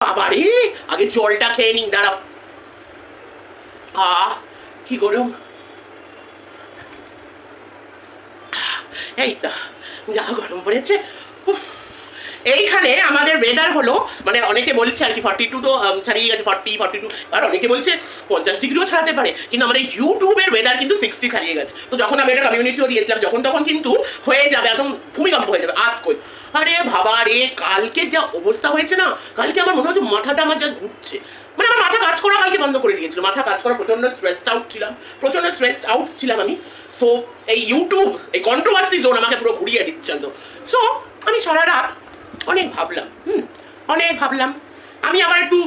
বাবারে, আগে জলটা খেয়ে নিন, দাঁড়াও আহ কি গরম এই তো, যা গরম পড়েছে, উফ। এইখানে আমাদের ওয়েদার হলো মানে অনেকে বলছে আর কি ফর্টি টু তো ছাড়িয়ে গেছে ফর্টি ফর্টি টু আর অনেকে বলছে পঞ্চাশ ডিগ্রিও ছাড়াতে পারে। কিন্তু আমাদের ইউটিউবের ওয়েদার কিন্তু সিক্সটি ছাড়িয়ে গেছে। তো যখন আমি এটা কমিউনিটিও দিয়েছিলাম, যখন তখন কিন্তু হয়ে যাবে, একদম ভূমিকম্প হয়ে যাবে আত কই আরে বাবা রে, কালকে যা অবস্থা হয়েছে না, কালকে আমার মনে হচ্ছে মাথাটা আমার যা ঘুরছে। মানে আমার মাথা কাজ করা কালকে বন্ধ করে দিয়েছিল, মাথা কাজ করা প্রচণ্ড স্ট্রেসড আউট ছিলাম প্রচণ্ড স্ট্রেসড আউট ছিলাম আমি। সো এই ইউটিউব এই কন্ট্রোভার্সি জোন আমাকে পুরো ঘুরিয়ে দিচ্ছে তো সো আমি সারা রাত অনেক ভাবলাম, হুম, অনেক ভাবলাম। আমি আবার একটু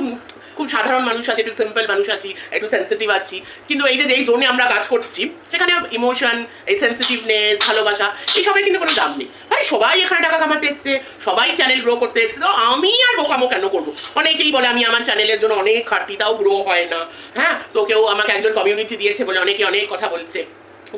খুব সাধারণ মানুষ আছি, একটু সিম্পল মানুষ আছি, একটু সেন্সিটিভ আছি। কিন্তু এই যে যেই জোনে আমরা কাজ করছি, সেখানে ইমোশন এই সেন্সিটিভনেস ভালোবাসা এইসবের কিন্তু কোনো দাম নেই। ভাই সবাই এখানে টাকা কামাতে এসছে, সবাই চ্যানেল গ্রো করতে এসছে, তো আমি আর বোকামো কেন করব? অনেকেই বলে, আমি আমার চ্যানেলের জন্য অনেক খাটি, তাও গ্রো হয় না। হ্যাঁ তো কেউ আমাকে একজন কমিউনিটি দিয়েছে বলে অনেকে অনেক কথা বলছে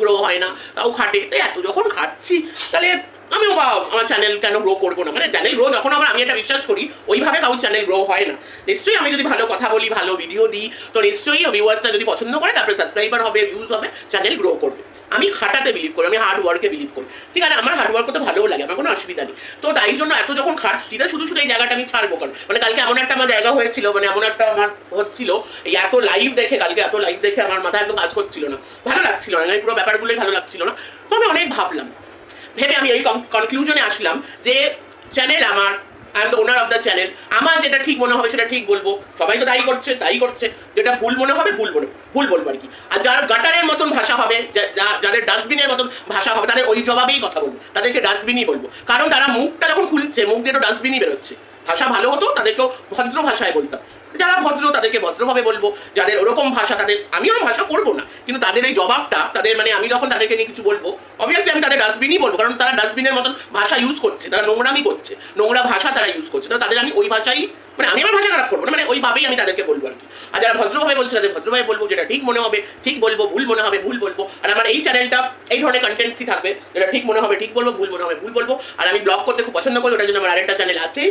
গ্রো হয় না, তাও খাটে। এত যখন খাটছি তাহলে আমিও বা আমার চ্যানেল কেন গ্রো করব না? মানে চ্যানেল গ্রো যখন আবার আমি এটা বিশ্বাস করি, ওইভাবে কারও চ্যানেল গ্রো হয় না। নিশ্চয়ই আমি যদি ভালো কথা বলি, ভালো ভিডিও দিই, তো নিশ্চয়ই ভিউয়ার্সরা যদি পছন্দ করে, তারপরে সাবস্ক্রাইবার হবে ভিউজ হবে চ্যানেল গ্রো করবে। আমি খাটাতে বিলিভ করি, আমি হার্ড ওয়ার্কে বিলিভ করি। ঠিক আছে, আমার হার্ড ওয়ার্ক করতে ভালোও লাগে, আমার কোনো অসুবিধা নেই। তো তাই জন্য এত যখন খাটছি তা শুধু শুধু এই জায়গাটা আমি ছাড়বো কারণ মানে কালকে এমন একটা আমার জায়গা হয়েছিল মানে এমন একটা আমার হচ্ছিল, এই এত লাইভ দেখে, কালকে এত লাইভ দেখে আমার মাথা একদম কাজ করছিল না। ভালো লাগছিল না এই পুরো ব্যাপারগুলোই ভালো লাগছিল না। তো আমি অনেক ভাবলাম ভেবে আমি এই কনক্লুশনে আসলাম যে চ্যানেল আমার I am the owner of the channel আমার যেটা ঠিক মনে হবে সেটা ঠিক বলব। সবাই তো তাই করছে তাই করছে। যেটা ভুল মনে হবে, ভুল মনে ভুল বলব আর কি। আর যার গাটারের মতন ভাষা হবে যাদের ডাস্টবিনের মতন ভাষা হবে, তাদের ওই জবাবেই কথা বলব। তাদেরকে ডাস্টবিনই বলব। কারণ তারা মুখটা যখন খুলছে, মুখ দিয়ে তো ডাস্টবিনই বেরোচ্ছে। ভাষা ভালো হতো, তাদেরকেও ভদ্র ভাষায় বলতাম। যারা ভদ্র, তাদেরকে ভদ্রভাবে বলব। যাদের ওরকম ভাষা, তাদের আমিও ভাষা করব না। কিন্তু তাদের এই জবাবটা, তাদের মানে আমি যখন তাদেরকে নিয়ে কিছু বলব অবভিয়াসলি আমি তাদের ডাস্টবিনই বলব, কারণ তারা ডাস্টবিনের মতন ভাষা ইউজ করছে, তারা নোংরামি করছে। নোংরা ভাষা তারা ইউজ করছে। তো তাদের আমি ওই ভাষাই মানে আমি আমার ভাষা খারাপ করব না মানে ওইভাবেই আমি তাদেরকে বলব আর কি। আর যারা ভদ্রভাবে বলছে তাদের ভদ্রভাবে বলব, যেটা ঠিক মনে হবে, ঠিক বলব, ভুল মনে হবে, ভুল বলব। আর আমার এই চ্যানেলটা এই ধরনের কন্টেন্টসই থাকবে, যেটা ঠিক মনে হবে, ঠিক বলব, ভুল মনে হবে, ভুল বলব। আর আমি ব্লগ করতে খুব পছন্দ করি, ওটার জন্য আমার আরেকটা চ্যানেল আছে।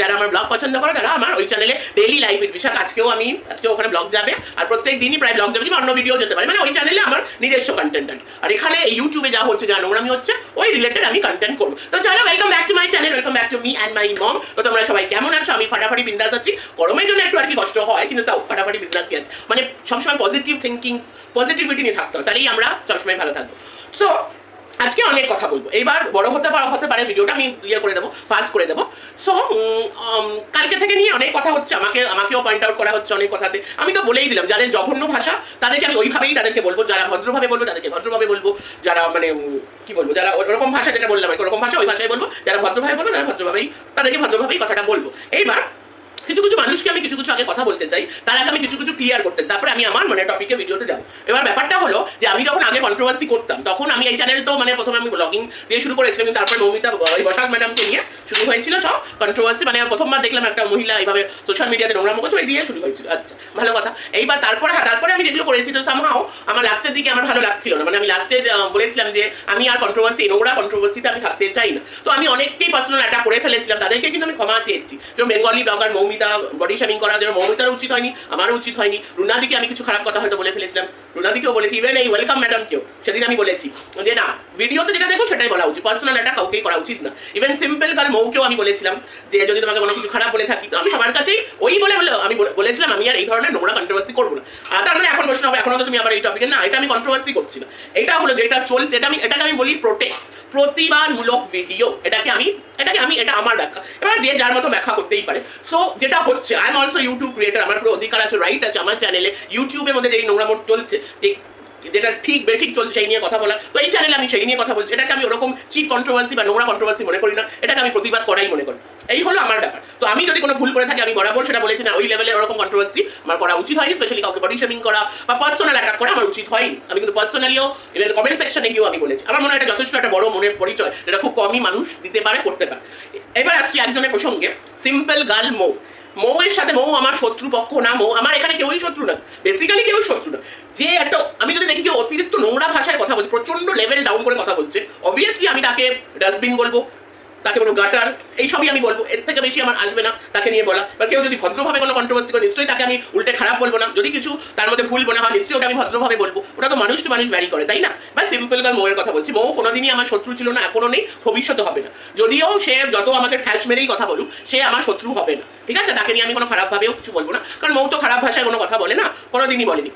যারা আমার ব্লগ পছন্দ করে, তারা আমার ওই চ্যানেলে ডেইলি লাইফ উইথ বিশাখ আজকেও আমি আজকে ওখানে ব্লগ যাবে। আর প্রত্যেক দিনই প্রায় ব্লগ যাবে অন্য ভিডিও যেতে পারে। মানে ওই চ্যানেলে আমার নিজস্ব কন্টেন্ট আর আর এখানে ইউটিউবে যা হচ্ছে, যা নোংরামি হচ্ছে, ওই রিলেটেড আমি কন্টেন্ট করব। তো চলো welcome back to my channel welcome back to me and my mom তো তোমরা সবাই কেমন আছো? আমি ফাটাফাটি বিন্দাস আছি। গরমের জন্য একটু আর কি কষ্ট হয়, কিন্তু তাও ফাটাফাটি বিন্দাসই আছে। মানে সবসময় পজিটিভ থিঙ্কিং পজিটিভিটি নিয়ে থাকতে হয়, তাহলেই আমরা সবসময় ভালো থাকব। সো আজকে অনেক কথা বলব। এইবার বড় হতে পারে হতে পারে, ভিডিওটা আমি ইয়ে করে দেবো ফাস্ট করে দেবো। সো কালকে থেকে নিয়ে অনেক কথা হচ্ছে, আমাকে, আমাকেও পয়েন্ট আউট করা হচ্ছে অনেক কথাতে। আমি তো বলেই দিলাম, যাদের জঘন্য ভাষা, তাদেরকে আমি ওইভাবেই তাদেরকে বলব, যারা ভদ্রভাবে বলব, তাদেরকে ভদ্রভাবে বলব, যারা মানে কি বলব, যারা ওরকম ভাষা যেটা বললাম ওরকম ভাষা ওই ভাষায় বলব, যারা ভদ্রভাবে বলব, তারা ভদ্রভাবেই, তাদেরকে ভদ্রভাবেই কথাটা বলব। এইবার কিছু কিছু মানুষকে আমি কিছু কিছু আগে কথা বলতে চাই, তার আগে আমি কিছু কিছু ক্লিয়ার করতে, তারপরে আমি আমার মানে টপিকে ভিডিওতে যাব। এবার ব্যাপারটা হলো যে আমি যখন আগে কন্ট্রোভার্সি করতাম, তখন আমি এই চ্যানেল তো মানে প্রথমে আমি ব্লগিং দিয়ে শুরু করেছিলাম, কিন্তু তারপরে মৌমিতা বসাক ম্যাডামকে নিয়ে শুরু হয়েছিল সব কন্ট্রোভার্সি মানে প্রথমবার দেখলাম একটা মহিলা এইভাবে সোশ্যাল মিডিয়াতে নোংরাম করছে ওই দিয়ে শুরু হয়েছিল। আচ্ছা ভালো কথা। এইবার তারপরে হ্যাঁ তারপরে আমি যেগুলো করেছি, তো সামহাও আমার লাস্টের দিকে আমার ভালো লাগছিল না। মানে আমি লাস্টে বলেছিলাম যে আমি আর কন্ট্রোভার্সি নোংরা কন্ট্রোভার্সিতে আমি থাকতে চাই না। তো আমি অনেককেই পার্সোনাল অ্যাটাক করে ফেলেছিলাম, তাদেরকে কিন্তু আমি ক্ষমা চেয়েছি। যে Bengali blogger Moumita body shaming করা যেমন মৌমিতারও উচিত হয়নি, আমারও উচিত হয়নি। রুনাদিকে আমি কিছু খারাপ কথা হয়তো বলে ফেলেছিলাম। রুনাদিকেও বলেছি, ইভেন এই ওয়েলকাম ম্যাডামকেও সেদিন আমি বলেছি যে, না, ভিডিওতে যেটা দেখো সেটাই বলা উচিত। পার্সোনাল অ্যাটাক কাউকেই করা উচিত না। ইভেন সিম্পল গাল মৌকেও আমি বলেছিলাম যে, যদি তোমাকে কোনো কিছু খারাপ বলে থাকি, তো আমি সবার কাছেই ওই বলে বলে আমি বলেছিলাম আমি আর এই ধরনের নোংরা কন্ট্রোভার্সি করব না। আর তার মানে এখন প্রশ্ন হবে, এখন তো তুমি আবার এই টপিকে না, এটা আমি কন্ট্রোভার্সি করছি না। এটা হলো যেটা চলছে, এটা আমি, এটাকে আমি বলি প্রোটেস্ট প্রতিবাদমূলক ভিডিও এটাকে আমি এটাকে আমি, এটা আমার ব্যাখ্যা। এবার যে যার মতো ব্যাখ্যা করতেই পারে। সো যেটা হচ্ছে I am also YouTube creator আমার পুরো অধিকার আছে রাইট আছে, আমার চ্যানেলে ইউটিউবের মধ্যে যেই নোংরা মোট চলছে যেটা ঠিক বেঠিক চলছে সেই নিয়ে কথা বলা তো এই চ্যানেলে আমি সেই নিয়ে কথা বলছি। এটাকে আমি ওরকম চিপ কন্ট্রোভার্সি বা নোংরা কন্ট্রোভার্সি মনে করি না। এটাকে আমি প্রতিবাদ করাই মনে করি। এই হলো আমার ব্যাপার। তো আমি যদি কোনো ভুল করে থাকি, আমি বরাবর সেটা বলেছি না, ওই লেভেলের ওরকম কন্ট্রোভার্সি আমার করা উচিত হয়নি স্পেশালি কাউকে বডি শেমিং করা বা পার্সোনাল অ্যাটাক করা আমার উচিত হয়নি। আমি কিন্তু পার্সোনালিও ইভেন কমেন্ট সেকশনে গিয়েও আমি বলেছি। আমার মনে হয় এটা যথেষ্ট একটা বড় মনের পরিচয়, যেটা খুব কমই মানুষ দিতে পারে, করতে পারে। এবার আসছি একজনের প্রসঙ্গে সিম্পল গার্ল মৌ মৌয়ের সাথে মৌ আমার শত্রু পক্ষ না, মৌ আমার এখানে কেউই শত্রু না। বেসিক্যালি কেউই শত্রু না। যে একটা, আমি যদি দেখি কেউ অতিরিক্ত নোংরা ভাষায় কথা বলছে প্রচণ্ড লেভেল ডাউন করে কথা বলছে অবভিয়াসলি আমি তাকে ডাস্টবিন বলব। তাকে বলব গাটার এইসবই আমি বলব। এর থেকে বেশি আমার আসবে না তাকে নিয়ে বলা। বা কেউ যদি ভদ্রভাবে কোনো কন্ট্রোভার্সি করে, নিশ্চয়ই তাকে আমি উল্টে খারাপ বলব না। যদি কিছু তার মধ্যে ভুল মনে হয়, নিশ্চয়ই ওটা আমি ভদ্রভাবে বলব। ওটা তো মানুষ টু মানুষ ভ্যারি করে, তাই না? বা সিম্পল গাল মৌয়ের কথা বলছি। মৌ কোনোদিনই আমার শত্রু ছিল না, এখনও নেই, ভবিষ্যতে হবে না। যদিও সে যত আমাকে ঠ্যাস মেরেই কথা বলুক, সে আমার শত্রু হবে না। ঠিক আছে? তাকে নিয়ে আমি কোনো খারাপভাবেও কিছু বলব না। কারণ মৌ তো খারাপ ভাষায় কোনো কথা বলে না, কোনোদিনই বলেনি।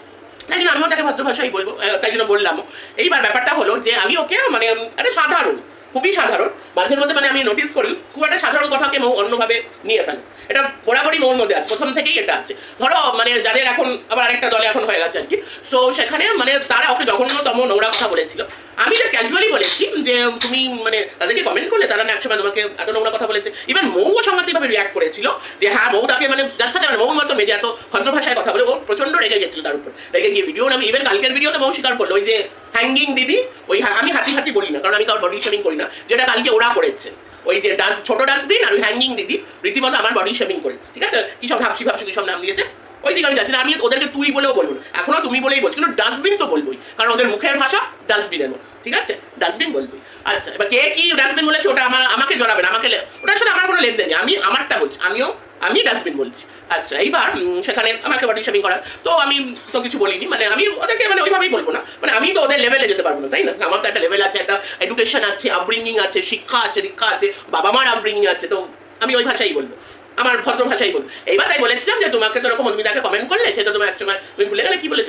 তাই জন্য আমিও তাকে ভদ্র ভাষাই বলব তাই জন্য বললাম এইবার ব্যাপারটা হলো যে, আমি ওকে মানে একটা সাধারণ খুবই সাধারণ। মাঝের মধ্যে মানে আমি নোটিস করি, খুব একটা সাধারণ কথাকে মৌ অন্যভাবে নিয়ে ফেলে এটা বরাবরই মৌর মধ্যে আছে, প্রথম থেকেই এটা আছে। ধরো মানে যাদের এখন আবার আরেকটা দলে এখন হয়ে গেছে আর কি। সো সেখানে মানে তারা ওকে জঘন্যতম নোংরা কথা বলেছিল। আমি যে ক্যাজুয়ালি বলেছি যে তুমি মানে তাদেরকে কমেন্ট করলে, তারা না একসময় তোমাকে এত নোংরা কথা বলেছে। ইভেন মৌও সাংঘাতিকভাবে রিয়াক্ট করেছিল যে হ্যাঁ মৌ তাকে মানে যাচ্ছে না মৌ মতো মেজে এত ভদ্র ভাষায় কথা বলে। ও প্রচণ্ড রেগে গেছিল তার উপর। রেগে গিয়ে ভিডিও আমি ইভেন কালকের ভিডিওতে মৌ স্বীকার করল, ওই যে হ্যাঙ্গিং দিদি, ওই আমি হাতি হাতি বলি না, কারণ আমি কারোর বডি শেমিং করি না, যেটা কালকে ওরা করেছে। ওই যে ডাস্ট ছোট ডাস্টবিন আর ওই হ্যাঙ্গিং দিদি, রীতিমতো আমার বডি শেমিং করেছে। ঠিক আছে? কি সব ভাবছি কি সব নাম দিয়েছে? ওই দিকে আমি যাচ্ছি না, আমি ওদেরকে তুই বলেও বলব না। এখনও তুমি বলেই বলছি, কিন্তু ডাস্টবিন তো বলবোই, কারণ ওদের মুখের ভাষা ডাস্টবিনের মতো ঠিক আছে? ডাস্টবিন বলবোই। আচ্ছা এবার কে কি ডাস্টবিন বলেছে ওটা আমার, আমাকে জড়াবে না, আমাকে ওটার সাথে আমার কোনো লেনদেন নেই, আমি আমারটা বলছি, আমিও, আমি ডাস্টবিন বলছি। আচ্ছা এইবার সেখানে আমাকে বডি শেমিং করা, তো আমি তো কিছু বলিনি মানে আমি ওদেরকে মানে ওইভাবেই বলব না মানে আমি তো ওদের লেভেলে যেতে পারব না, তাই না? আমার তো একটা লেভেল আছে, একটা এডুকেশন আছে আপব্রিঙ্গিং আছে, শিক্ষা আছে, দীক্ষা আছে বাবা মার আপব্রিঙ্গিং আছে, তো আমি ওই ভাষাই বলব। আমার ভদ্র ভাষাই বলব এইবার তাই বলেছিলাম যে তোমাকে তো এরকম অন্মিতাকে কমেন্ট করলে সেটা তোমার এক সময় তুমি ভুলে গেলে কি বলেছ?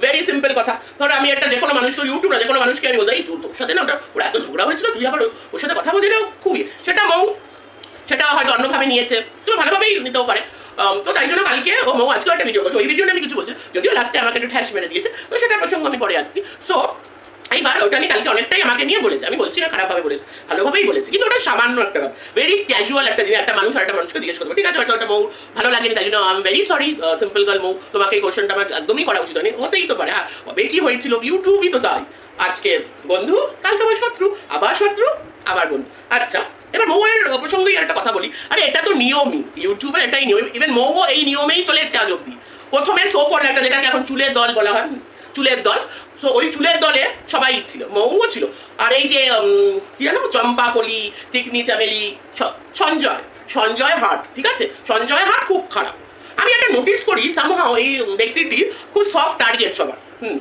ভেরি সিম্পল কথা। ধরো আমি একটা যে কোনো মানুষকে ইউটিউব না যে কোনো মানুষকে আমি "এই, তোর সাথে না ওটা ওরা এত ঝগড়া হয়েছিল তুই আবার ওর সাথে কথা বলতে খুবই। সেটা মৌ সেটা হয়তো অন্যভাবে নিয়েছে। তুমি ভালোভাবেই নিতেও পারে। তো তাই জন্য কালকে ও মৌ আজকে একটা ভিডিও করছে। ওই ভিডিও আমি কিছু বলছি যদিও লাস্টে আমাকে একটু ঠ্যাস মেরে দিয়েছে। তো সেটা প্রসঙ্গ আমি পরে আসছি। সো এইবার ওটা নিয়ে কালকে অনেকটাই আমাকে নিয়ে বলেছে। আমি বলছি না, খারাপভাবে বলেছে, ভালোভাবেই বলেছে। কিন্তু ওটা সামান্য একটা ভেরি ক্যাজুয়াল একটা জিনিস একটা মানুষ একটা মানুষকে জিজ্ঞেস করবে, ঠিক আছে, হয়তো ওটা মৌ, ভালো লাগেনি, তাই জন্য আমি very sorry simple girl Mou, তোমাকে এই কোশ্চেনটা আমার একদমই করা উচিত হয়নি। হতেই তো পারে হ্যাঁ কবে কি হয়েছিল ইউটিউবই তো তাই। আজকে বন্ধু, কালকে আবার শত্রু আবার শত্রু, আবার বন্ধু। আচ্ছা এবার মৌয়ের প্রসঙ্গেই একটা কথা বলি। আরে, এটা তো নিয়মই ইউটিউবের এটাই নিয়ম। ইভেন মৌও এই নিয়মেই চলেছে আজ অব্দি প্রথমে শো করলে একটা যেটাকে এখন চুলের দল বলা হয় চুলের দল। তো ওই চুলের দলে সবাই ছিল মৌও ছিল। আর এই যে কী জানো? চম্পা কলি চিকনি চামেলি সঞ্জয় সঞ্জয় হাট, ঠিক আছে? সঞ্জয় হাট খুব খারাপ। আমি একটা নোটিস করি সামহাও এই ব্যক্তিটি খুব সফট টার্গেট সবার। হুম।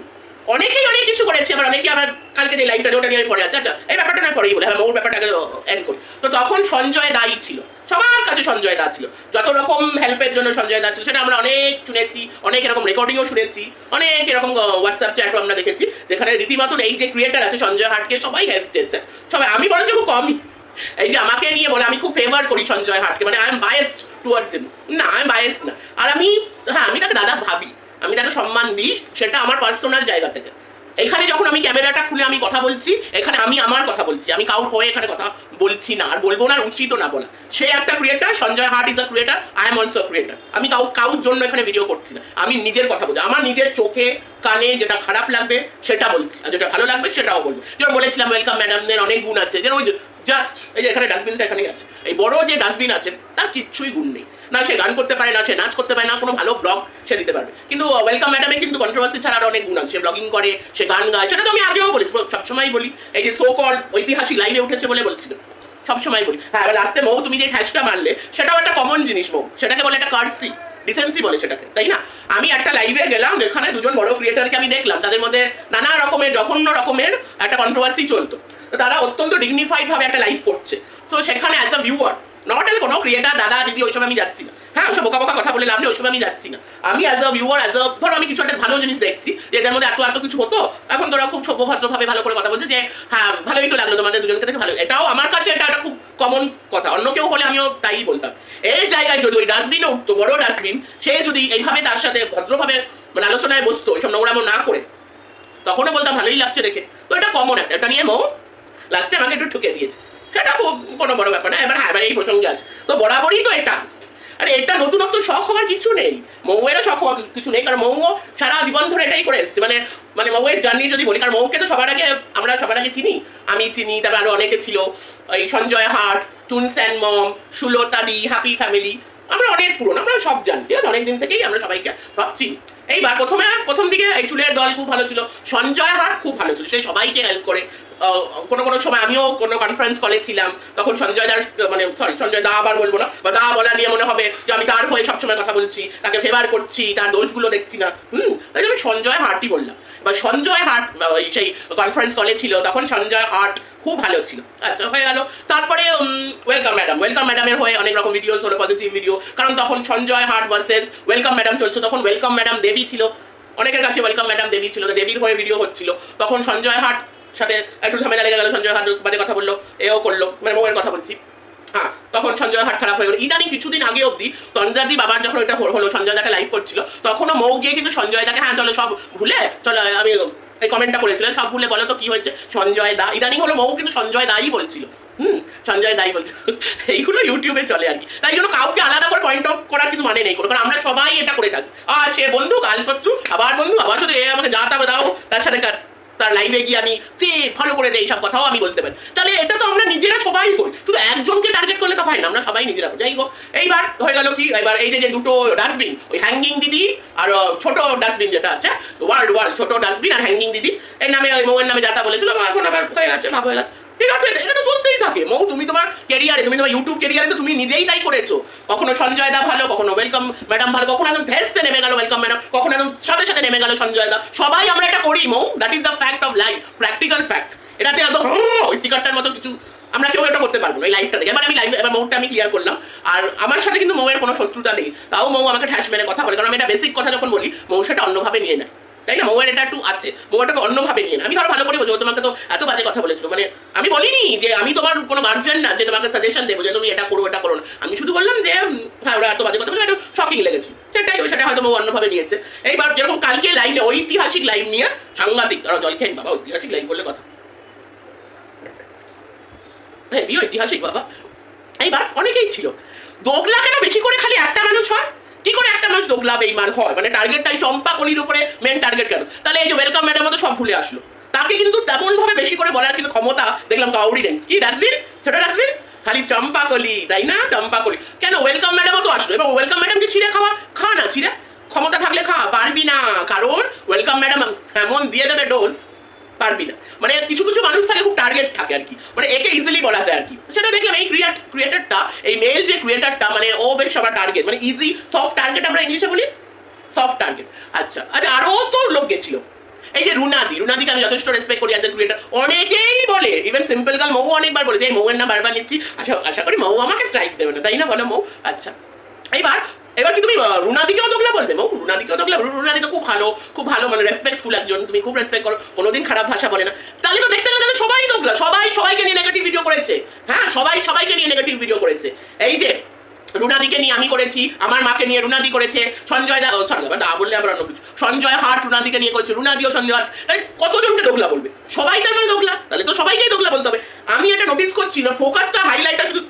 অনেকেই অনেক কিছু করেছে, আবার অনেকে আবার কালকে যে লাইভটা ওটা নিয়ে আমি পরে আছে আচ্ছা এই ব্যাপারটা না পরেই বলে হ্যাঁ ওর ব্যাপারটাকে এন্ড করি। তো তখন সঞ্জয় দায়ী ছিল, সবার কাছে সঞ্জয় দা ছিল। যত রকম হেল্পের জন্য সঞ্জয় দা ছিল, সেটা আমরা অনেক শুনেছি, অনেক এরকম রেকর্ডিংও শুনেছি, অনেক এরকম হোয়াটসঅ্যাপ চ্যাটও আমরা দেখেছি, যেখানে রীতিমতন এই যে ক্রিয়েটার আছে, সঞ্জয় হাটকে সবাই হেল্প চেয়েছে। সবাই, আমি বরঞ্চ খুব কমই। এই যে আমাকে নিয়ে বলে, আমি খুব ফেভার করি সঞ্জয় হাটকে মানে I am biased towards him না আই এম বায়েস না। আর আমি হ্যাঁ আমি তাকে দাদা ভাবি। আমি তাকে সম্মান দিই, সেটা আমার পার্সোনাল জায়গা থেকে। এখানে যখন আমি ক্যামেরাটা খুলে আমি কথা বলছি, এখানে আমি আমার কথা বলছি, আমি কাউর হয়ে এখানে কথা বলছি না, আর বলব না আর উচিতও না বলা। সে একটা creator Sanjay Hat is a creator I am also creator আমি কাউ কাউর জন্য এখানে ভিডিও করছি না। আমি নিজের কথা বলছি। আমার নিজের চোখে, কানে যেটা খারাপ লাগবে, সেটা বলছি। আর যেটা ভালো লাগবে, সেটাও বলব। যেমন বলেছিলাম ওয়েলকাম ম্যাডামদের অনেক গুণ আছে। যেন ওই জাস্ট এই যে এখানে ডাস্টবিনটা এখানেই আছে। এই বড় যে ডাস্টবিন আছে, তার কিচ্ছুই গুণ নেই। না সে গান করতে পারে, না সে নাচ করতে পারে, না কোনো ভালো ব্লগ সে দিতে পারবে। কিন্তু ওয়েলকাম ম্যাডামে কিন্তু কন্ট্রোভার্সি ছাড়া আরও অনেক গুণ আছে। সে ব্লগিং করে, সে গান গায়, সেটা তো আমি আগেও বলেছি। সবসময় বলি। এই যে সো কল ঐতিহাসিক লাইভে উঠেছে বলে বলছিল সবসময় বলি। হ্যাঁ লাস্টে মৌ, তুমি যে হ্যাশটা মারলে, সেটাও একটা কমন জিনিস মৌ। সেটাকে বলে একটা কার্সি ডিসেন্সি বলে সেটাকে, তাই না? আমি একটা লাইভে গেলাম, যেখানে দুজন বড় ক্রিয়েটারকে আমি দেখলাম, তাদের মধ্যে নানা রকমের, জঘন্য রকমের একটা কন্ট্রোভার্সি চলতো। তারা অত্যন্ত ডিগনিফাইড ভাবে একটা লাইভ করছে। তো সেখানে অ্যাজ আ ভিউয়ার কোনো ক্রিয়েটার দাদা, দিদি ওইসব আমি যাচ্ছি না। হ্যাঁ ওইসব বোকা বোকা কথা নেই ওইসব আমি যাচ্ছি না। আমি অ্যাজ অ্যাজ ধরো আমি কিছু একটা ভালো জিনিস দেখছি, যে এদের মধ্যে এত এত কিছু হতো, এখন তোরা খুব সভ্যভদ্রভাবে ভালো করে কথা বলছে যে হ্যাঁ ভালোই তো লাগল তোমাদের দুজনকে ভালো এটাও আমার কাছে এটা একটা খুব কমন কথা। অন্য কেউ হলে আমিও তাই বলতাম। এই জায়গায় যদি ওই উঠতো বড় ডাস্টবিন সে যদি এইভাবে তার সাথে ভদ্রভাবে মানে আলোচনায় বসতো এইসব নোংরামো না করে, তখনও বলতাম ভালোই লাগছে দেখে। তো এটা কমন একটা, এটা নিয়ে মো লাস্টে আমাকে একটু ঠুকে দিয়েছে। সেটা কোনো বড় ব্যাপার না, এবার হ্যাঁ এবার এই প্রসঙ্গে আছে। তো বরাবরই তো এটা। আরে, এটা নতুনত্ব শখ হওয়ার কিছু নেই। মৌয়েরও শখ হওয়ার কিছু নেই, কারণ মৌ সারা জীবন ধরে এটাই করে এসছে। মানে মানে মৌয়ের জার্নি যদি বলি, কারণ মৌকে তো সবার আগে আমরা সবার আগে চিনি। আমি চিনি, তারপর আরও অনেকে ছিল। এই Sanjay Hat toons and mom, সুলতাদি happy family. আমরা অনেক পুরনো, আমরা সব জানি, ঠিক আছে? অনেক দিন থেকেই আমরা সবাইকে সব চিনি। এইবার প্রথমে প্রথম দিকে এই চুলের দল খুব ভালো ছিল। সঞ্জয় হাট খুব ভালো ছিল। সে সবাইকে হেল্প করে কোনো কোনো সময় আমিও কোনো কনফারেন্স কলে ছিলাম। তখন সঞ্জয় দার মানে সরি সঞ্জয় দা আবার বলব না, বা দা বলা নিয়ে মনে হবে যে আমি তার হয়ে সবসময় কথা বলছি, তাকে ফেভার করছি, তার দোষগুলো দেখছি না। হুম, তাই আমি সঞ্জয় হাটই বললাম। এবার সঞ্জয় হাট সেই কনফারেন্স কলে ছিল, তখন সঞ্জয় হাট খুব ভালো ছিল। আচ্ছা হয়ে গেল। তারপরে ওয়েলকাম ম্যাডাম ওয়েলকাম ম্যাডামের হয়ে অনেক রকম ভিডিওস হলো পজিটিভ ভিডিও কারণ তখন সঞ্জয় হাট ভার্সেস ওয়েলকাম ম্যাডাম চলছে, তখন ওয়েলকাম ম্যাডাম দেবী ছিল। অনেকের কাছে ওয়েলকাম ম্যাডাম দেবী ছিল দেবীর হয়ে ভিডিও হচ্ছিল। তখন সঞ্জয় হাট সাথে একটু ঝামেলা লেগে গেল। সঞ্জয় হাট বাজে কথা বলল, এও করল। মানে মৌয়ের কথা বলছি। হ্যাঁ তখন সঞ্জয় হাট খারাপ হয়ে গেল। ইদানিং কিছুদিন আগে অবধি তন্দ্রাদি বাবার যখন এটা হলো সঞ্জয় দাকে লাইভ করছিল, তখনও মৌ গিয়ে কিন্তু সঞ্জয় দাকে হ্যাঁ চলো, সব ভুলে, চলো, আমি এই কমেন্টটা করেছিলেন সব ভুলে বলো তো কি হয়েছে? সঞ্জয় দা, ইদানিং হলো মৌ কিন্তু সঞ্জয় দাই বলছিল। সঞ্জয় দাই বলছিল এইগুলো ইউটিউবে চলে আর কি। তাই জন্য কাউকে আলাদা করে পয়েন্ট আউট করার কিন্তু মানে নেই কারণ আমরা সবাই এটা করে থাকি। আর সে বন্ধু কাল শত্রু, আবার বন্ধু, আবার শুধু এ, আমাকে যা তাবে দাও, তার সাথে তার লাইভে গিয়ে আমি তে ফলো করে দেই, সব কথাও আমি বলতে পারি। তাহলে এটা তো আমরা নিজেরা সবাই করি। শুধু একজনকে টার্গেট করলে তো হয় না, আমরা সবাই নিজেরা যাই হোক, এইবার হয়ে গেল কি, এবার এই যে দুটো ডাস্টবিন ওই হ্যাঙ্গিং দিদি আর ছোট ডাস্টবিন যেটা আছে ওয়ার্ল্ড ওয়ার্ল্ড ছোট ডাস্টবিন আর হ্যাঙ্গিং দিদি, এর নামে ওই মৌয়ের নামে যাতা বলেছিল এখন আবার হয়ে গেছে ভাব হয়ে গেছে। ঠিক আছে, এটা তো চলতেই থাকে। মৌ, তুমি তোমার ক্যারিয়ারে তুমি তোমার ইউটিউব ক্যারিয়ারে তো তুমি নিজেই তাই করেছ। কখনো সঞ্জয় দা ভালো, কখনো ওয়েলকাম ম্যাডাম ভালো, কখনো একদম ভেসে নেমে গেল ওয়েলকাম ম্যাডাম কখনো একদম সাথে সাথে নেমে গেল সঞ্জয় দা। সবাই আমরা এটা করি, Mou that is the fact of life practical fact এটাতে এত ওই স্টিকারটার মতো কিছু আমরা কেউ এটা করতে পারব না, এই লাইফটা থেকে এবার আমি লাইফ এবার মৌটা আমি ক্লিয়ার করলাম। আর আমার সাথে কিন্তু মৌয়ের কোনো শত্রুতা নেই। তাও মৌ আমাকে ঠ্যাস মেরে কথা বলে, কারণ আমি এটা বেসিক কথা যখন বলি, মৌ সেটা অন্যভাবে নিয়ে নেয়। তাই না? মৌয়ের এটা একটু আছে। মৌটাকে অন্যভাবে নিয়ে আমি ধরো ভালো করে বলছি তোমাকে তো এত বাজে কথা বলেছিল। মানে আমি বলিনি যে আমি তোমার কোনো গার্জিয়ান না, যে তোমাকে সাজেশন দেবো যে তুমি এটা করো এটা করো না। আমি শুধু বললাম যে হ্যাঁ ওরা এত বাজে কথা বলে একটু শকিং লেগেছে। সেটাই ওই সেটা হয়তো মৌ অন্যভাবে নিয়েছে। এইবার যেরকম কালকে লাইনে ঐতিহাসিক লাইভ নিয়ে সাংঘাতিক ধরো জল খেয়ে বাবা, ঐতিহাসিক লাইভ বললে কথা। হেবি ঐতিহাসিক বাবা। এইবার অনেকেই ছিল। দোগলা কেন বেশি করে খালি একটা মানুষ হয়? কি করে একটা মানুষ দোগলা বেইমান হয়? মানে টার্গেটটাই চম্পা কলির উপরে মেন টার্গেট কেন? তাহলে এই যে ওয়েলকাম ম্যাডাম মতো সব ভুলে আসলো। তাকে কিন্তু তেমন ভাবে বেশি করে বলার কিন্তু ক্ষমতা দেখলাম কাউরি নেই। কি, ডাস্টবিন? ছোট ডাস্টবিন? খালি চম্পা কলি, তাই না? চম্পা কলি। কেন? ওয়েলকাম ম্যাডামও তো আসলো। এবং ওয়েলকাম ম্যাডাম কি ছিঁড়ে খাওয়া? খা না, ছিঁড়ে। ক্ষমতা থাকলে খা, পারবি না। কারণ ওয়েলকাম ম্যাডাম এমন দিয়ে দেবে ডোজ পারবি না। মানে কিছু কিছু মানুষ থাকে, খুব টার্গেট থাকে আর কি। মানে একে ইজিলি বলা যায় আর কি। সেটা দেখলাম এই ক্রিয়েট ক্রিয়েটারটা এই মেল যে ক্রিয়েটারটা মানে ও বেশ সবার টার্গেট মানে ইজি সফট টার্গেট আমরা ইংলিশে বলি? সফট টার্গেট আচ্ছা আচ্ছা আরও তো লোক গেছিল। এই যে রুনাদি, রুনাদিকে আমি যথেষ্ট রেসপেক্ট করি অ্যাজ এ ক্রিয়েটার অনেকেই বলে ইভেন সিম্পল গার্ল মৌ অনেকবার বলেছে, এই মৌয়ের নাম বারবার নিচ্ছি। আশা আশা করি মৌ আমাকে স্ট্রাইক দেবে না, তাই না বলো মৌ? আচ্ছা এবার এবার কি তুমি রুনাদিকেও দোগলা বলবে? মৌ রুনাদিকেও দোগলা রুনাদি তো খুব ভালো খুব ভালো মানে রেসপেক্টফুল একজন। তুমি খুব রেসপেক্ট করো। কোনোদিন খারাপ ভাষা বলে না। তাহলে তো দেখতে গেলে সবাই দোগলা। সবাই, সবাইকে নিয়ে নেগেটিভ ভিডিও করেছে। হ্যাঁ সবাই, সবাইকে নিয়ে নেগেটিভ ভিডিও করেছে। এই যে, রুনাদিকে নিয়ে আমি করেছি, আমার মাকে নিয়ে রুনাদি করেছে, সঞ্জয় দা দা বললে আবার অন্য কিছু। সঞ্জয় হাট রুনাদিকে নিয়ে করেছে, রুনাদিও সঞ্জয় হাট। কতজনকে দোগলা বলবে? সবাই তার মানে দোগলা। তাহলে তো সবাইকেই দোগলা বলতে হবে। আমি এটা নোটিস করছি না ফোকাসটা হাইলাইটটা শুধু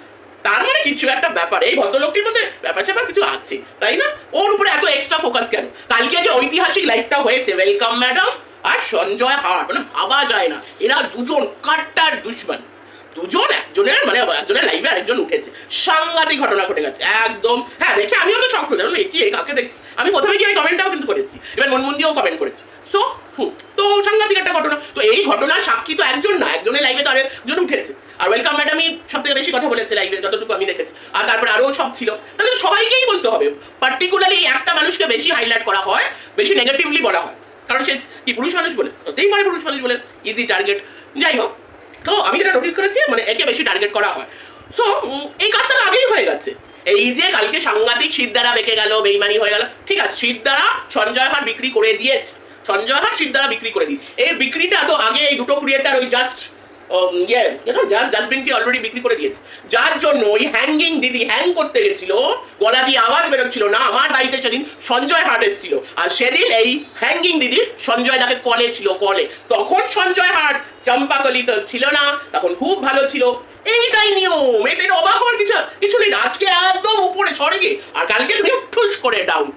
তার মানে কিছু একটা ব্যাপার, এই ভদ্রলোকটির মধ্যে ব্যাপার স্যাপার কিছু আছে, তাই না? ওর উপরে এত এক্সট্রা ফোকাস কেন? কালকে যে ঐতিহাসিক লাইফটা হয়েছে ওয়েলকাম ম্যাডাম আর সঞ্জয় হাট মানে ভাবা যায় না, এরা দুজন কাট্টার দুশ্মন। দুজন একজনের মানে একজনের লাইভে আরেকজন উঠেছে। সাংঘাতিক ঘটনা ঘটে গেছে, একদম। হ্যাঁ দেখে আমিও তো শখ জানো কি কাকে দেখছি? আমি প্রথমে গিয়ে কমেন্টটাও কিন্তু করেছি, এবার মনমন দিয়েও কমেন্ট করেছি সো তো সাংঘাতিক একটা ঘটনা। তো এই ঘটনার সাক্ষী তো একজন না, একজনের লাইভে তো আরেকজন উঠেছে। আর ওয়েলকাম ম্যাডামই সব থেকে বেশি কথা বলেছে লাইভে যতটুকু আমি দেখেছি। আর তারপরে আরও সব ছিল। তাহলে সবাইকেই বলতে হবে। পার্টিকুলারলি একটা মানুষকে বেশি হাইলাইট করা হয়, বেশি নেগেটিভলি বলা হয়। কারণ সে কি পুরুষ মানুষ বলে? হতেই পারে পুরুষ মানুষ বলে। ইজি টার্গেট যাই হোক। তো আমি যেটা নোটিস করেছি মানে একে বেশি টার্গেট করা হয়। সো এই কাজটা আগেই হয়ে গেছে। এই যে কালকে সাংঘাতিক সিদ্ধারা বেঁকে গেল, বেইমানি হয়ে গেল। ঠিক আছে সিদ্ধারা সঞ্জয় হাট বিক্রি করে দিয়েছে। সঞ্জয় হাট সিদ্ধারা বিক্রি করে দিই এই বিক্রিটা তো আগে এই দুটো ক্রিয়েটার ওই জাস্ট ইয়ে ডাস্টবিনকে অলরেডি বিক্রি করে দিয়েছে। যার জন্য ওই হ্যাঙ্গিং দিদি হ্যাং করতে গেছিল, গলা দিয়ে আওয়াজ বেরোচ্ছিল, না, আমার বাড়িতে সেদিন সঞ্জয় হাট এসেছিল। আর সেদিন এই হ্যাঙ্গিং দিদি সঞ্জয় দাকে কলে ছিল কলে তখন সঞ্জয় হাট চম্পাকলি তো ছিল না, তখন খুব ভালো ছিল। এইটাই নিয়ম এটা এটা অবাক হওয়ার কিছু কিছু নেই, আজকে একদম উপরে ছড়ে আর কালকে তুমি ঠুস করে ডাউন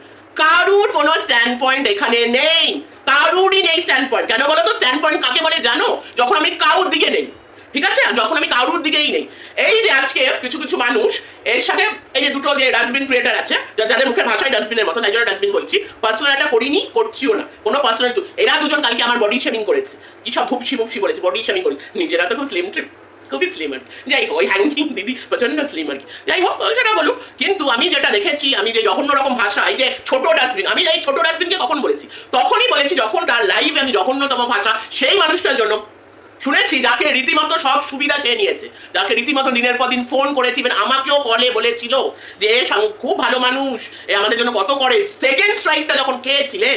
কারুর কোনো স্ট্যান্ড পয়েন্ট এখানে নেই। কারুরই নেই স্ট্যান্ড পয়েন্ট কেন বলো তো স্ট্যান্ড পয়েন্ট কাকে বলে জানো? যখন আমি কারুর দিকে নেই। ঠিক আছে? যখন আমি কারুর দিকেই নেই। এই যে আজকে কিছু কিছু মানুষ, এর সাথে এই যে দুটো যে ডাস্টবিন ক্রিয়েটার আছে যাদের মুখের ভাষায় ডাস্টবিনের মতো, তাই জন্য ডাস্টবিন বলছি। পার্সোনাল একটা করিনি, করছিও না। কোনো পার্সোনাল এরা দুজন কালকে আমার বডি শেমিং করেছে। কি সব ভুপসি ভুপসি বলেছে বডি শেমিং করি। নিজেরা তো খুব স্লিম ট্রিপ খুবই স্লিম আর কি। যাই হোক ওই হ্যাঙ্কিং দিদি প্রচণ্ড স্লিম আর কি যাই হোক সেটা বলুক, কিন্তু আমি যেটা দেখেছি, আমি যে রকম ভাষা, এই যে ছোট ডাস্টবিন আমি এই ছোট ডাস্টবিনকে কখন বলেছি? তখনই বলেছি যখন তার লাইভে আমি ভাষা, সেই মানুষটার জন্য। শুনেছি, যাকে রীতিমতো সব সুবিধা সে নিয়েছে। যাকে রীতিমতো দিনের পর দিন ফোন করেছি আমাকেও কলে বলেছিল যে খুব ভালো মানুষ, এ আমাদের জন্য কত করে। সেকেন্ড স্ট্রাইকটা যখন খেয়েছিলে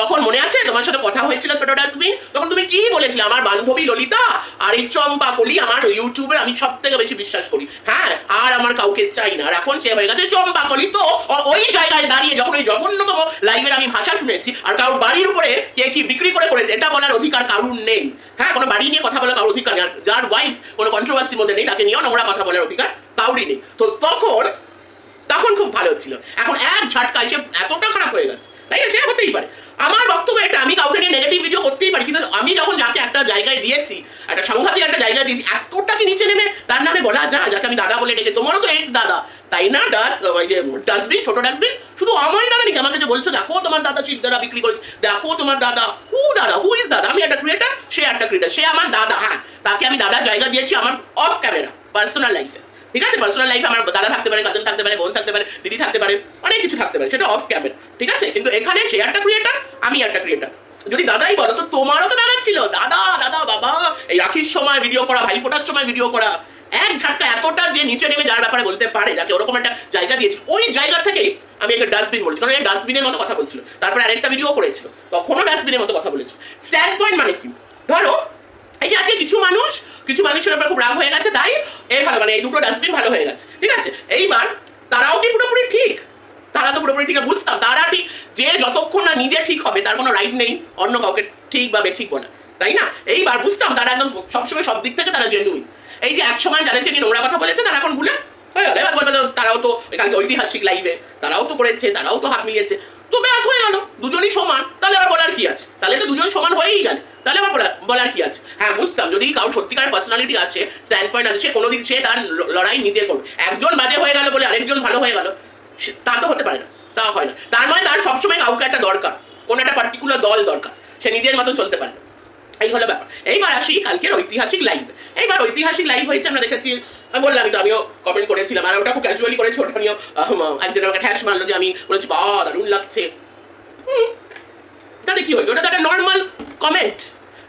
তখন মনে আছে? তোমার সাথে কথা হয়েছিল ছোট ডাস্টবিন? তখন তুমি কি বলেছিলে? আমার বান্ধবী ললিতা আর এই চম্পা কলি আমার ইউটিউবে আমি সব থেকে বেশি বিশ্বাস করি। হ্যাঁ আর আমার কাউকে চাই না। আর এখন সে হয়ে গেছে চম্পা কলি তো ওই জায়গায় দাঁড়িয়ে যখন ওই জঘন্যতম লাইভের আমি ভাষা শুনেছি, আর কারোর বাড়ির উপরে কে কি বিক্রি করে করেছে, এটা বলার অধিকার কারুর নেই। হ্যাঁ কোনো বাড়ি নিয়ে কথা বলার কারোর অধিকার নেই। আর যার ওয়াইফ কোনো কন্ট্রোভার্সির মধ্যে নেই, তাকে নিয়েও নোংরা কথা বলার অধিকার কাউরই নেই। তো তখন তখন খুব ভালো ছিল। এখন এক ঝটকায় এসে এতটা খারাপ হয়ে গেছে। তাই সে হতেই পারে। আমার বক্তব্য এটা আমি কাউকে নিয়ে নেগেটিভ ভিডিও করতেই পারি, কিন্তু আমি যখন যাকে একটা জায়গায় দিয়েছি, একটা সংঘাতিক একটা জায়গায় দিয়েছি এতটাকে নিচে নেমে তার নামে বলা যায়, যাকে আমি দাদা বলে ডেকে তোমারও তো এক্স দাদা। তাই না ডাস ওই যে ডাস্টবিন ছোট ডাস্টবিন শুধু আমার দাদা নাকি আমাকে যে বলছো, দেখো তোমার দাদা চিপ দাদা বিক্রি করে, দেখো তোমার দাদা হু দাদা হু ইজ দাদা? আমি একটা ক্রিয়েটার সে একটা ক্রিয়েটার সে আমার দাদা হ্যাঁ তাকে আমি দাদার জায়গা দিয়েছি আমার অফ ক্যামেরা পার্সোনাল লাইফে ঠিক আছে? পার্সোনাল লাইফে আমার দাদা থাকতে পারে কাজিন থাকতে পারে, বোন থাকতে পারে, দিদি থাকতে পারে, অনেক কিছু থাকতে পারে, সেটা অফ ক্যামেরা ঠিক আছে? কিন্তু এখানে সে একটা ক্রিয়েটার আমি একটা ক্রিয়েটার যদি দাদাই বলো, তো তোমারও তো দাদা ছিল। দাদা দাদা, বাবা, এই রাখির সময় ভিডিও করা, ভাই ফোটার সময় ভিডিও করা, এক ঝাটকা এতটা যে নিচে নেমে যার ব্যাপারে বলতে পারে, যাকে ওরকম একটা জায়গা দিয়েছি, ওই জায়গা থেকে আমি একটা ডাস্টবিন বলছি। কারণ এই ডাস্টবিনের মতো কথা বলছিল। তারপরে আরেকটা ভিডিও করেছিল। তখনও ডাস্টবিনের মতো কথা বলেছিল। স্ট্যান্ড পয়েন্ট মানে কি? ধরো এই যে আজকে কিছু মানুষ, কিছু মানুষের ব্যাপারে খুব রাগ হয়ে গেছে, তাই এই ভালো মানে এই দুটো ডাস্টবিন ভালো হয়ে গেছে, ঠিক আছে? এইবার তারাও কি পুরোপুরি ঠিক? তারা তো পুরোপুরি ঠিক, বুঝতাম, তারা ঠিক, যে যতক্ষণ না নিজে ঠিক হবে, তার কোনো রাইট নেই, অন্য কাউকে ঠিক বা বেঠিক বলা, তাই না? এইবার বুঝতাম তারা একদম সবসময় সব দিক থেকে তারা জেনুইন এই যে এক সময় যাদেরকে নিয়ে নোংরা কথা বলেছে, তারা এখন ভুলে হয়ে গেল। এবার বলবে তারাও তো এখানকে ঐতিহাসিক লাইভে তারাও তো করেছে, তারাও তো হাত মিলিয়েছে। তো ব্যাস হয়ে গেল। দুজনই সমান, তাহলে আবার বলার কি আছে? তাহলে তো দুজন সমান হয়েই গেল। তাহলে আবার বলার- কি আছে? হ্যাঁ বুঝতাম, যদি কারোর সত্যিকার পার্সোনালিটি আছে স্ট্যান্ড পয়েন্ট আছে, সে কোনো দিক সে তার লড়াই নিজে করবে। একজন বাজে হয়ে গেল বলে আরেকজন ভালো হয়ে গেল তা তো হতে পারে না, তা হয় না। তার মানে তার সবসময় কাউকে একটা দরকার, কোনো একটা পার্টিকুলার দল দরকার, সে নিজের মতন চলতে পারে না এই হলো ব্যাপার। এইবার আসি কালকের ঐতিহাসিক লাইভ এইবার ঐতিহাসিক লাইভ হয়েছে, আমরা দেখেছি আমি বললাম তো আমিও কমেন্ট করেছিলাম, আর ওটা খুব ক্যাজুয়ালি করেছি, ওটা নিয়েও একজন আমাকে ঠ্যাস মারলো যে আমি বলেছি বা দারুণ লাগছে। তাতে কি হয়েছে? ওটা তো একটা normal comment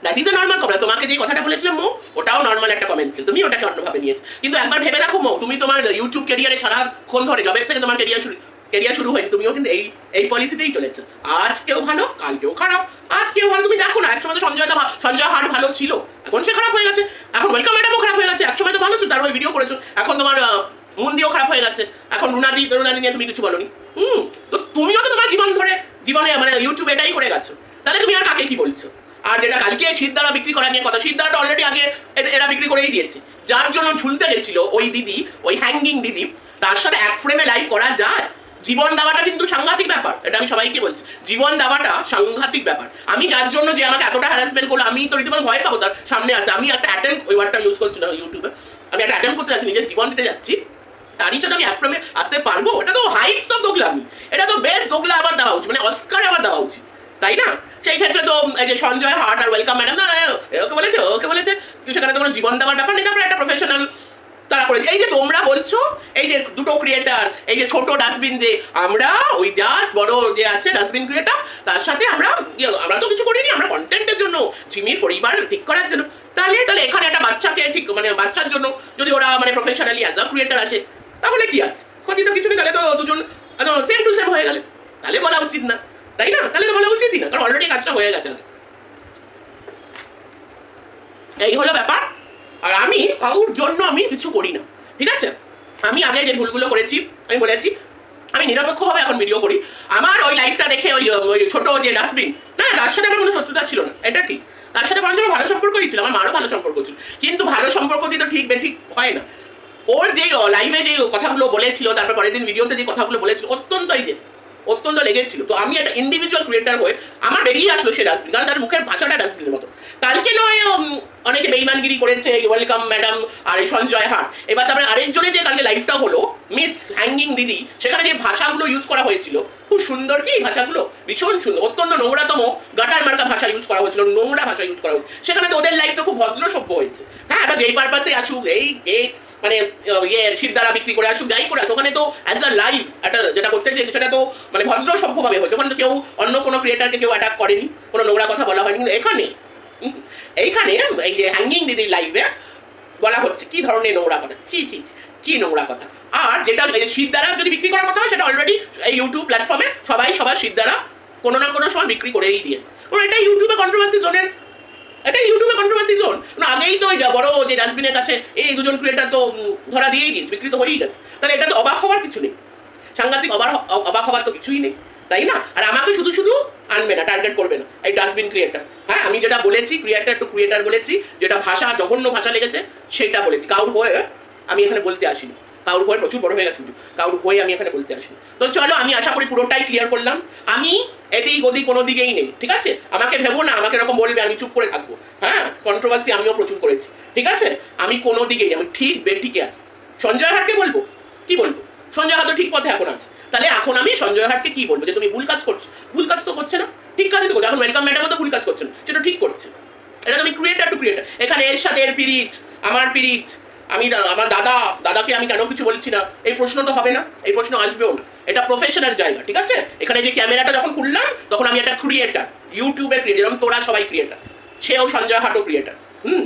that is a normal comment তোমাকে যে কথাটা বলেছিলাম, মো, ওটাও নর্মাল একটা কমেন্ট ছিল। তুমি ওটাকে অন্যভাবে নিয়েছো। কিন্তু একবার ভেবে দেখো, মো, তুমি তোমার ইউটিউব ক্যারিয়ারে সারাক্ষণ ধরে জবের থেকে তোমার ক্যারিয়ার শুরু ক্যারিয়ার শুরু হয়েছে, তুমিও কিন্তু এই এই পলিসিতেই চলেছে। আজকেও ভালো, কালকেও খারাপ, আজকেও ভালো, তুমি দেখো না, একসময় তো সঞ্জয় সঞ্জয় হাট ভালো ছিল, এখন সে খারাপ হয়ে গেছে, এখন ওয়েলকাম ম্যাডামও খারাপ হয়ে গেছে, একসময় তো ভালো ছিল, তার ওই ভিডিও করেছ, এখন তোমার মুন্দিও খারাপ হয়ে গেছে, এখন রুনাদি রুনাদি নিয়ে তুমি কিছু বলনি। হুম, তো তুমিও তো তোমার জীবন ধরে, জীবনে মানে ইউটিউব এটাই করে গেছো, তাহলে তুমি আর কাকে কি বলছো? আর যেটা কালকে শীতদারা বিক্রি করা নিয়ে কথা শীতদারাটা অলরেডি আগে এরা বিক্রি করেই দিয়েছে, যার জন্য ঝুলতে গেছিল ওই দিদি, ওই হ্যাঙ্গিং দিদি, তার সাথে এক ফ্রেমে লাইভ করা যায়। জীবন দেওয়াটা কিন্তু সাংঘাতিক ব্যাপার, এটা আমি সবাইকে বলছি। জীবন দেওয়াটা সাংঘাতিক ব্যাপার। আমি যার জন্য যে আমাকে এতটা হ্যারাসমেন্ট করল, আমি তো রীতিমতো ভয় পাবো তার সামনে আসে আমি একটা অ্যাটেম্প ওই ওয়ার্ডটা ইউজ করছি না ইউটিউবে আমি একটা অ্যাটেম্প করতে যাচ্ছি, নিজের জীবন দিতে যাচ্ছি। তারই জন্য আমি ফ্রেমে আসতে পারব। এটা তো হাইট তো দোগলা আমি এটা তো বেস্ট দোগলা আবার দেওয়া উচিত মানে অস্কার আবার দেওয়া উচিত। তাই না? সেই ক্ষেত্রে তো, এই যে সঞ্জয় হাট আর ওয়েলকাম ম্যাডাম না ওকে বলেছে ওকে বলেছে। সেখানে তো কোনো জীবন দেওয়ার ব্যাপার নেই, তারপরে একটা প্রফেশনাল তারা করেছে এই যে তোমরা বলছো এই যে দুটো ক্রিয়েটার এই যে ছোট ডাস্টবিন যে আমরা ওই জাস্ট বড় যে আছে ডাস্টবিন ক্রিয়েটার তার সাথে আমরা ইয়ে, আমরা তো কিছু করিনি আমরা কন্টেন্টের জন্য জিমির পরিবার ঠিক করার জন্য। তাহলে তাহলে এখানে একটা বাচ্চাকে ঠিক মানে বাচ্চার জন্য যদি ওরা মানে প্রফেশনালি অ্যাজ আ ক্রিয়েটার আসে তাহলে কি আছে? ক্ষতি তো কিছু নেই তাহলে তো দুজন সেম টু সেম হয়ে গেলে। তাহলে বলা উচিত না তাই না? তাহলে তো বলা উচিতই না কারণ অলরেডি কাজটা হয়ে গেছে। এই হলো ব্যাপার। আর আমি কারোর জন্য আমি কিছু করি না, ঠিক আছে? আমি আগে যে ভুলগুলো করেছি, আমি বলেছি, আমি নিরপেক্ষভাবে এখন ভিডিও করি। আমার ওই লাইফটা দেখে ওই ওই ছোটো যে ডাস্টবিন না, তার সাথে আমার কোনো শত্রুতা ছিল না, এটা ঠিক। তার সাথে বরঞ্চ ভালো সম্পর্কই ছিল, আমার মারও ভালো সম্পর্ক ছিল। কিন্তু ভালো সম্পর্ক দিয়ে তো ঠিক বেঠিক হয় না। ওর যে লাইভে যে কথাগুলো বলেছিল, তারপর পরের দিন ভিডিওতে যে কথাগুলো বলেছিল, অত্যন্ত এই যে অত্যন্ত লেগেছিল। তো আমি একটা ইন্ডিভিজুয়াল ক্রিয়েটার হয়ে আমার বেরিয়ে আসলো সে ডাস্টবিন কারণ তার মুখের ভাষাটা ডাস্টবিনের মতো। কালকে নয় অনেকে বেইমানগিরি করেছে ওয়েলকাম ম্যাডাম আর সঞ্জয় হাট। এবার তারপরে আরেকজনের যে কালকে লাইফটা হলো মিস হ্যাঙ্গিং দিদি, সেখানে যে ভাষাগুলো ইউজ করা হয়েছিল, খুব সুন্দর কি এই ভাষাগুলো? ভীষণ সুন্দর, অত্যন্ত নোংরাতম গাটার মার্কা ভাষা ইউজ করা হয়েছিল, নোংরা ভাষা ইউজ করা হয়েছিল। সেখানে তো ওদের লাইফ তো খুব ভদ্র সভ্য হয়েছে। হ্যাঁ এবার যেই পারপাসে আসুক এই এই মানে ইয়ে শিরদারা বিক্রি করে আসুক, যাই করে আসুক, ওখানে তো অ্যাজ আ লাইফ একটা যেটা করতে চেয়েছে সেটা তো মানে ভদ্র সভ্যভাবে হয়েছে। ওখানে কেউ অন্য কোনো ক্রিয়েটারকে কেউ অ্যাটাক করেনি, কোনো নোংরা কথা বলা হয়নি। কিন্তু এখানে এইখানে এই যে হ্যাঙ্গিং দিদির লাইভে বলা হচ্ছে, কি ধরনের নোংরা কথা? চি চি কি নোংরা কথা? আর যেটা এই শিরদারা যদি বিক্রি করার কথা হয়, সেটা অলরেডি এই ইউটিউব প্ল্যাটফর্মে সবাই সবার শিরদারা কোনো না কোনো সময় বিক্রি করেই দিয়েছে। কারণ এটা ইউটিউবে কন্ট্রোভার্সি জোনের এটা ইউটিউবে কন্ট্রোভার্সি জোন না আগেই তো যা বড় যে ডাস্টবিনের কাছে এই দুজন ক্রিয়েটার তো ধরা দিয়েই দিয়েছে বিক্রি তো হয়েই গেছে। তাহলে এটা তো অবাক হওয়ার কিছু নেই। সাংঘাতিক অবাক অবাক হওয়ার তো কিছুই নেই, তাই না? আর আমাকে শুধু শুধু আনবে না টার্গেট করবে না এই ডাস্টবিন ক্রিয়েটার হ্যাঁ আমি যেটা বলেছি ক্রিয়েটার টু ক্রিয়েটার বলেছি, যেটা ভাষা, জঘন্য ভাষা লেগেছে, সেটা বলেছি। কাউর হয়ে আমি এখানে বলতে আসিনি। কাউর হয়ে প্রচুর বড় হয়ে গেছে কিন্তু কাউর হয়ে আমি এখানে বলতে আসিনি। তো চলো, আমি আশা করি পুরোটাই ক্লিয়ার করলাম। আমি এদিক ওদিক কোনো দিকেই নেই, ঠিক আছে? আমাকে ভেবো না, আমাকে এরকম বলবে, আমি চুপ করে থাকব। হ্যাঁ? কন্ট্রোভার্সি আমিও প্রচুর করেছি, ঠিক আছে? আমি কোনো দিকেই আমি ঠিক বেঠিকে আছি। সঞ্জয় হাটকে বলব? কি বলব? সঞ্জয় তো ঠিক পথে এখন আছে। তাহলে এখন আমি সঞ্জয় হাটকে কি বলব? যে তুমি ভুল কাজ করছ। ভুল কাজ তো করছে না। ঠিক কাজই তো করছ। এখন ওয়েলকাম ম্যাডামও তো ভুল কাজ করছে না। সেটা ঠিক করছে। এটা তুমি ক্রিয়েটার টু ক্রিয়েটার এখানে এর সাথে এর পিরিত আমার পিরিত আমি আমার দাদা, দাদাকে আমি কেন কিছু বলছি না? এই প্রশ্ন তো হবে না, এই প্রশ্ন আসবেও না। এটা প্রফেশনাল জায়গা, ঠিক আছে? এখানে যে ক্যামেরাটা যখন খুললাম, তখন আমি একটা ক্রিয়েটার ইউটিউবে ক্রিয়েটার যেরকম তোরা সবাই ক্রিয়েটার সেও সঞ্জয় হাটও ক্রিয়েটার হুম?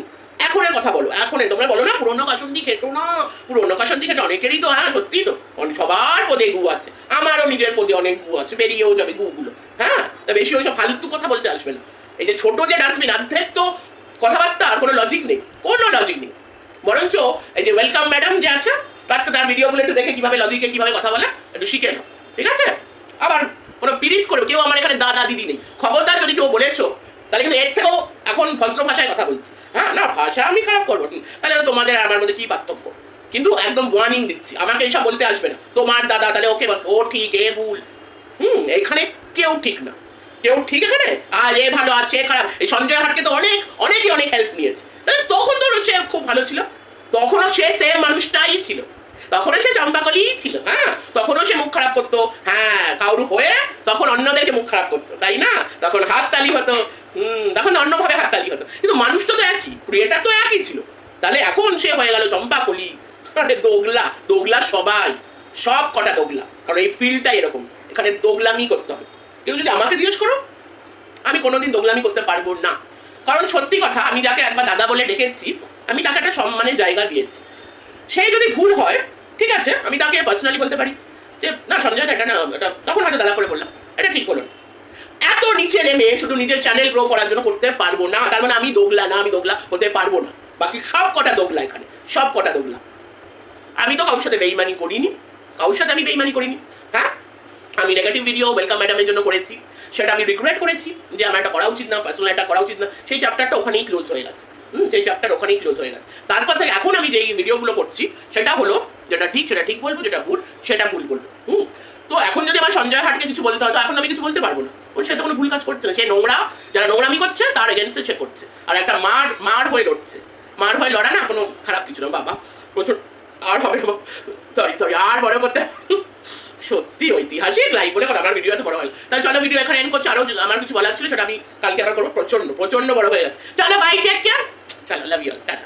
এখনের কথা বলো, এখনের, তোমরা বলো না, পুরোনো কাসন্দি খেটো না, পুরোনো কাসন্দি খেটো, অনেকেরই তো হ্যাঁ সত্যি তো সবার পদে গু আছে, আমারও নিজের পদে অনেক গু আছে, বেরিয়েও যাবে গুগুলো হ্যাঁ? তা বেশি ওইসব ফালতু কথা বলতে আসবে না। এই যে ছোট যে ডাস্টবিন অর্ধেক তো কথাবার্তা, আর কোনো লজিক নেই, কোনো লজিক নেই। বরঞ্চ এই যে ওয়েলকাম ম্যাডাম যে আছে, তার তো তার ভিডিওগুলো একটু দেখে কীভাবে লজিকে কীভাবে কথা বলে, একটু শিখে নাও, ঠিক আছে? আবার কোনো পিরিত করবে, কেউ আমার এখানে দাদা দিদি নেই। খবরদার যদি কেউ বলেছ, তাহলে কিন্তু এর থেকেও এখন ভদ্র ভাষায় কথা বলছি। হ্যাঁ না, ভাষা আমি খারাপ করব তাহলে তোমাদের আমার মধ্যে কি পার্থক্য? কিন্তু একদম ওয়ার্নিং দিচ্ছি, আমাকে এইসব বলতে আসবে না। তোমার দাদা তাহলে ওকে ও ঠিক, এ ভুল। হুম এখানে কেউ ঠিক না। কেউ ঠিক এখানে আর এ ভালো সে খারাপ। এই সঞ্জয় হাটকে তো অনেক, অনেকই অনেক হেল্প নিয়েছে। তখন তো সে খুব ভালো ছিল। তখনও সে সেম মানুষটাই ছিল। তখনও সে চম্পাকলিই ছিল হ্যাঁ? তখনও সে মুখ খারাপ করতো। হ্যাঁ কাউর হয়ে তখন অন্যদেরকে মুখ খারাপ করতো, তাই না? তখন হাততালি হতো। হুম, তখন অন্যভাবে হাততালি হতো। কিন্তু মানুষটা তো একই ক্রিয়েটার তো একই ছিল। তাহলে এখন সে হয়ে গেল চম্পাকলি। আরে দোগলা দোগলা সবাই। সব কটা দোগলা। কারণ এই ফিল্ডটাই এরকম। এখানে দোগলামি করতে হবে। কিন্তু যদি আমাকে জিজ্ঞেস করো, আমি কোনোদিন দোগলামি করতে পারব না। কারণ সত্যি কথা, আমি যাকে একবার দাদা বলে ডেকেছি, আমি তাকে একটা সম্মানের জায়গা দিয়েছি। সেই যদি ভুল হয়, ঠিক আছে, আমি তাকে পার্সোনালি বলতে পারি যে, না, সঞ্জয়, এটা না, এটা তখন হয়তো দাদা করে বললাম, এটা ঠিক হলো এত নিচে নেমে শুধু নিজের চ্যানেল গ্রো করার জন্য করতে পারব না, তার মানে আমি দোগলা না, আমি দোগলা হতে পারব না। বাকি সব কটা দোগলা এখানে, সব কটা দোগলা। আমি তো কারোর সাথে বেইমানি করিনি, কারোর সাথে আমি বেইমানি করিনি হ্যাঁ? আমি নেগেটিভ ভিডিও ওয়েলকাম ম্যাডামের জন্য করেছি। সেটা আমি রিগ্রেট করেছি যে আমার এটা করা উচিত না পার্সোনাল এটা করা উচিত না। সেই চ্যাপ্টারটা ওখানেই ক্লোজ হয়ে গেছে। হুম, সেই চ্যাপ্টার ওখানেই ক্লোজ হয়ে গেছে। তারপর থেকে এখন আমি যেই ভিডিওগুলো করছি, সেটা হলো, যেটা ঠিক, সেটা ঠিক বলব, যেটা ভুল, সেটা ভুল বলব। হুম, তো এখন যদি আমার সঞ্জয় হাটকে কিছু বলতে হয়, তো এখন আমি কিছু বলতে পারব না। ও, সে তো কোনো ভুল কাজ করছে না। সে নোংরা, যারা নোংরামি করছে, তার এগেনস্টে সে করছে। আর একটা মার মার হয়ে লড়ছে। মার হয়ে লড়া না, কোনো খারাপ কিছু না, বাবা। প্রচুর আর হবে সরি সরি আর বড় করতে সত্যি, ঐতিহাসিক লাইভ বলে কথা, আমার ভিডিও এত বড় হয় তাহলে চলো ভিডিও এখন এন্ড করছি। আরও আমার কিছু বলার ছিল, সেটা আমি কালকে আবার করব। প্রচণ্ড প্রচণ্ড বড় হয়ে গেছে। চলো বাই টেক কেয়ার চলো লাভ ইউ টাটা।